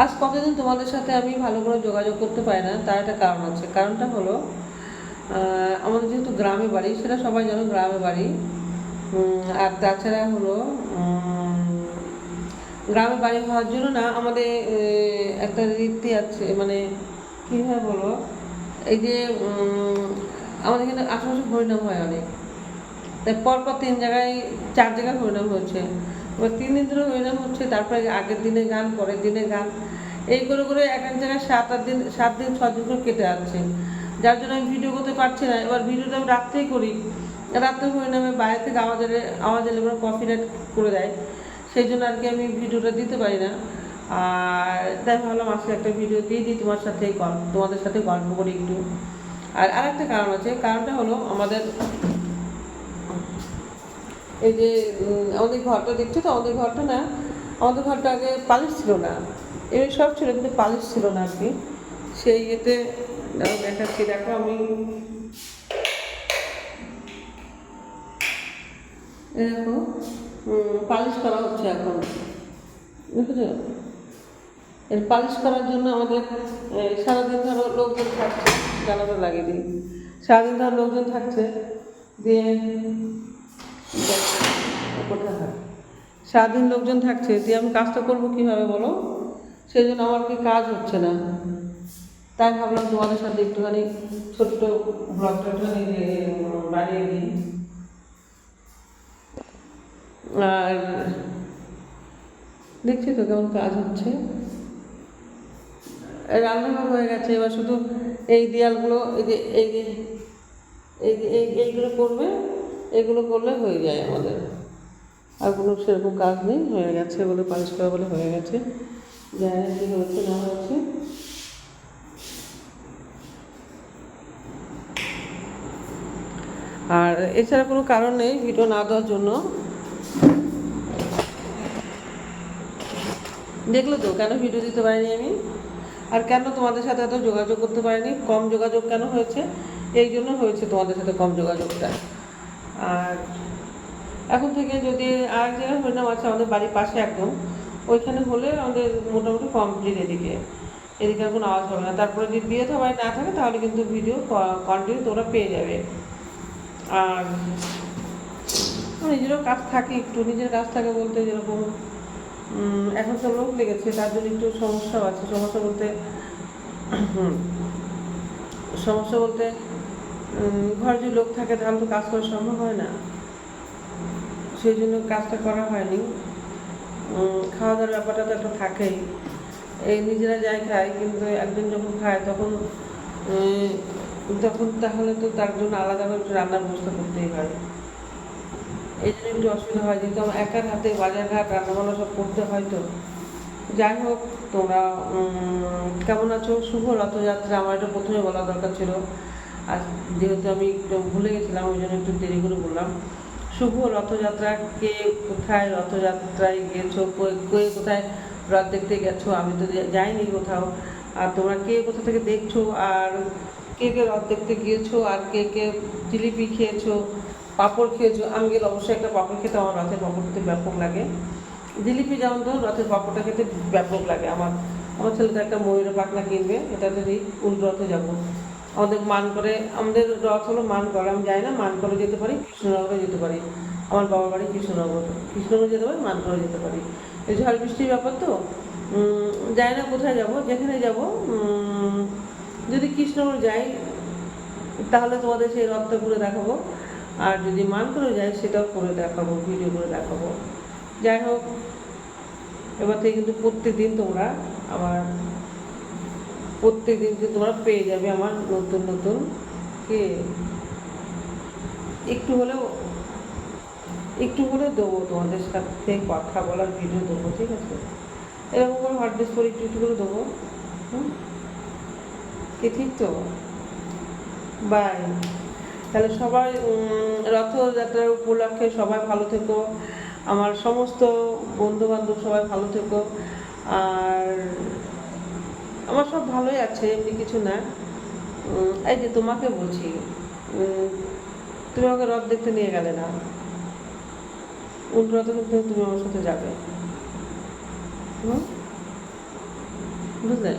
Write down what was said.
আজ কতদিন তোমাদের সাথে আমি ভালো করে যোগাযোগ করতে পারি না, তার একটা কারণ আছে। কারণটা হলো আমাদের যেহেতু গ্রামে বাড়ি, সেটা সবাই জানো গ্রামে বাড়ি। আর তাছাড়া হলো গ্রামে বাড়ি হওয়ার জন্য না, আমাদের একটা রীতি আছে মানে কীভাবে বলো? এই যে আমাদের এখানে আশেপাশে হরিনাম হয় অনেক। তাই পরপর তিন জায়গায়, চার জায়গায় হরিনাম হচ্ছে এবার তিন দিন ধরে হরিনাম হচ্ছে, তারপরে আগের দিনে গান, পরের দিনে গান। এই করে করে এক এক জায়গায় সাত আট দিন, সাত দিন ছ দিন করে কেটে যাচ্ছে। যার জন্য আমি ভিডিও করতে পারছি না। এবার ভিডিওটা আমি রাত্রেই করি। রাত্রে হরিনামে বাইরে থেকে আওয়াজ এলে এবার কফি রাইট করে দেয়। সেই জন্য আর কি আমি ভিডিওটা দিতে পারি না। আর তাই ভাবলাম আজকে একটা ভিডিও দিয়ে দিই তোমার সাথে তোমাদের সাথে গল্প করি একটু। আর আরেকটা কারণ আছে। কারণটা হলো আমাদের এই যে আমাদের ঘরটা দেখছ তো? আমাদের ঘরটা না, আমাদের ঘরটা আগে পালিশ ছিল না। এমনি সব ছিল, কিন্তু পালিশ ছিল না আর কি সেই ইয়েতে দেখাচ্ছি, দেখো আমি। দেখো পালিশ করা হচ্ছে এখন। দেখেছ এর পালিশ করার জন্য আমাদের সারাদিন ধরো লোকজন থাকছে জানাটা লাগিয়ে দিই। সারাদিন ধরো লোকজন থাকছে, দিয়ে? সারাদিন লোকজন থাকছে, দিয়ে আমি কাজটা করব কীভাবে বলো? সেই জন্য আমার কি কাজ হচ্ছে না। তাই ভাবলাম তোমাদের সাথে একটুখানি ছোট্ট ব্লগটা বানিয়ে দিই আর দেখছি তো কেমন কাজ হচ্ছে। রান্নাঘর হয়ে গেছে, এবার শুধু এই দেয়ালগুলো, এই যে এই যে এই যে, এই এইগুলো করবে। এগুলো করলে হয়ে যায় আমাদের। আর কোনো সেরকম কাজ নেই, হয়ে গেছে বলে পালিশ করা বলে হয়ে গেছে। জানি না হয়েছে না হয়েছে? আর এছাড়া কোনো কারণ নেই ভিডিও না দেওয়ার জন্য। দেখল তো, কেন ভিডিও দিতে পারিনি আমি? আর কেন তোমাদের সাথে এত যোগাযোগ করতে পারিনি? কম যোগাযোগ কেন হয়েছে? এই জন্য হয়েছে তোমাদের সাথে কম যোগাযোগটা। আর এখন থেকে যদি আর এক জায়গায় হরিনাম আছে আমাদের বাড়ির পাশে একদম, ওইখানে হলে আমাদের মোটামুটি কমপ্লিট এদিকে। এদিকে কোনো আওয়াজ হবে না। তারপরে যদি বিয়ে সবাই না থাকে, তাহলে কিন্তু ভিডিও কন্টিনিউ তোমরা পেয়ে যাবে। আর নিজেরও কাজ থাকে একটু, নিজের কাজ থাকে বলতে যেরকম এখন তো লোক লেগেছে, তার জন্য একটু সমস্যাও আছে। সমস্যা বলতে সমস্যা বলতে ঘরে যদি লোক থাকে তাহলে তো কাজ করা সম্ভব হয় না। সেই জন্য কাজটা করা হয়নি। খাওয়া দাওয়ার ব্যাপারটা তো একটা থাকেই। এই নিজেরা যাই খায়, কিন্তু একজন যখন খায় তখন তখন তাহলে তো তার জন্য আলাদাভাবে একটু রান্নার ব্যবস্থা করতেই হয়। এই জন্য একটু অসুবিধা হয়, যেহেতু আমার একার হাতে বাজার ঘাট, রান্নাবান্না সব করতে হয় তো। যাই হোক, তোমরা কেমন আছো? শুভ রথযাত্রা, আমার এটা প্রথমে বলা দরকার ছিল। আর যেহেতু আমি একটু ভুলে গেছিলাম, ওই জন্য একটু দেরি করে বললাম। শুভ রথযাত্রা কে কোথায়? রথযাত্রায় গেছো? কে কোথায়? রথ দেখতে গেছো? আমি তো যাইনি কোথাও। আর তোমরা কে কোথা থেকে দেখছ? আর কে কে রথ দেখতে গিয়েছো? আর কে কে জিলিপি খেয়েছো? পাঁপড় খেয়েছো? আমি গেলে অবশ্যই একটা পাঁপড় খেতে আমার রথের পাঁপড় খেতে ব্যাপক লাগে। জিলিপি যেমন ধরুন রথের পাঁপড়টা খেতে ব্যাপক লাগে। আমার আমার ছেলে তো একটা ময়ূরের পাখনা কিনবে। এটা যদি উল্টো রথে যাব। আমাদের মান করে, আমাদের রথ হলো মান করে, আমি যাই না, মান করে যেতে পারি, কৃষ্ণনগরে যেতে পারি। আমার বাবার বাড়ি কৃষ্ণনগর কৃষ্ণনগর যেতে পারি, মান করে যেতে পারি। এই ঝড় বৃষ্টির ব্যাপার তো যাই না কোথায় যাব, যেখানে যাব যদি কৃষ্ণনগর যাই, তাহলে তোমাদের সেই রথটা ঘুরে দেখাবো। আর যদি মান করে যাই, সেটাও করে দেখাবো ভিডিও করে দেখাবো। যাই হোক, এবার থেকে কিন্তু প্রত্যেক দিন তোমরা আমার প্রত্যেক দিন কিন্তু তোমরা পেয়ে যাবে আমার নতুন নতুন, কে? একটু হলেও একটু হলেও দেবো তোমাদের সাথে কথা বলার ভিডিও দেবো, ঠিক আছে? এরকম করে হট ড্রেস পরে একটু একটু করে দেবো, হুম? কি, ঠিক তো? বাই তাহলে সবাই রথযাত্রার উপলক্ষে সবাই ভালো থেকো। আমার সমস্ত বন্ধু বান্ধব সবাই ভালো থেকো। আর আমার সব ভালোই আছে, এমনি কিছু না। এই যে তোমাকে বলছি তুমি আমাকে রথ দেখতে নিয়ে গেলে না। উল্টো রথ দেখতে তুমি আমার সাথে যাবে। হুম? বুঝলে?